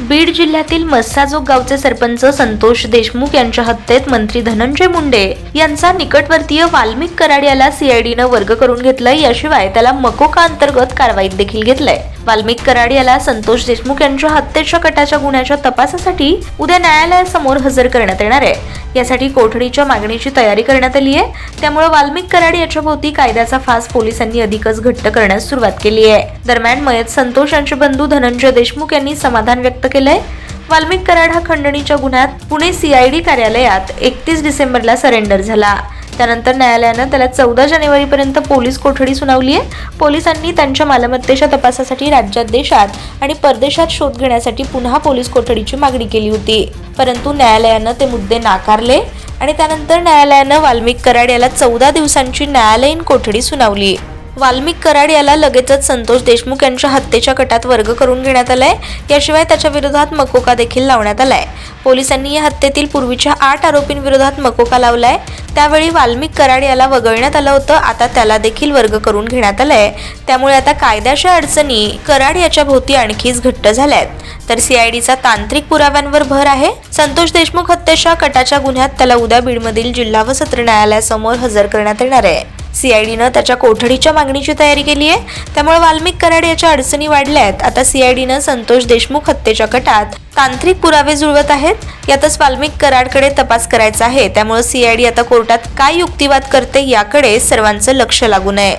बीड जिल्ह्यातील मस्साजोग गावचे सरपंच संतोष देशमुख यांच्या हत्येत मंत्री धनंजय मुंडे यांचा निकटवर्तीय वाल्मिक कराड याला सीआयडीनं वर्ग करून घेतलंय याशिवाय त्याला मकोका अंतर्गत कारवाईत देखील घेतलंय. वाल्मिक कराड याला संतोष देशमुख यांच्या हत्येच्या कटाच्या गुन्ह्याच्या तपासासाठी उद्या न्यायालयासमोर हजर करण्यात येणार आहे. यासाठी कोठडीच्या मागणीची तयारी करण्यात आली आहे. त्यामुळे वाल्मिक कराड याच्या भोवती कायद्याचा फास पोलिसांनी अधिकच घट्ट करण्यास सुरुवात केली आहे. दरम्यान मयत संतोष यांचे बंधू धनंजय देशमुख यांनी समाधान व्यक्त केलंय. वाल्मिक कराड हा खंडणीच्या गुन्ह्यात पुणे सीआयडी कार्यालयात एकतीस डिसेंबरला सरेंडर झाला. त्यानंतर न्यायालयानं त्याला चौदा जानेवारीपर्यंत पोलीस कोठडी सुनावली आहे. पोलिसांनी त्यांच्या मालमत्तेच्या तपासासाठी राज्यात देशात आणि परदेशात शोध घेण्यासाठी पुन्हा पोलीस कोठडीची मागणी केली होती. परंतु न्यायालयानं ते मुद्दे नाकारले आणि त्यानंतर न्यायालयानं वाल्मिक कराड याला चौदा दिवसांची न्यायालयीन कोठडी सुनावली. वाल्मिक कराड याला लगेचच संतोष देशमुख यांच्या हत्येच्या कटात वर्ग करून घेण्यात आलाय. याशिवाय त्याच्या विरोधात मकोका देखील लावण्यात आलाय. पोलिसांनी या हत्येतील पूर्वीच्या आठ आरोपींविरोधात मकोका लावलाय. त्यावेळी वाल्मिक कराड याला वगळण्यात आलं होतं. आता त्याला देखील वर्ग करून घेण्यात आलाय. त्यामुळे आता कायद्याच्या अडचणी कराड याच्या भोवती आणखीच घट्ट झाल्यात. तर सीआयडीचा तांत्रिक पुराव्यांवर भर आहे. संतोष देशमुख हत्येच्या कटाच्या गुन्ह्यात त्याला उद्या बीडमधील जिल्हा व सत्र न्यायालयासमोर हजर करण्यात येणार आहे. सीआयडीनं त्याच्या कोठडीच्या मागणीची तयारी केली आहे. त्यामुळे वाल्मिक कराड याच्या अडचणी वाढल्या आहेत. आता सीआयडीनं संतोष देशमुख हत्येच्या कटात तांत्रिक पुरावे जुळवत आहेत. यातच वाल्मिक कराडकडे तपास करायचा आहे. त्यामुळे सीआयडी आता कोर्टात काय युक्तिवाद करते याकडे सर्वांचं लक्ष लागू नये.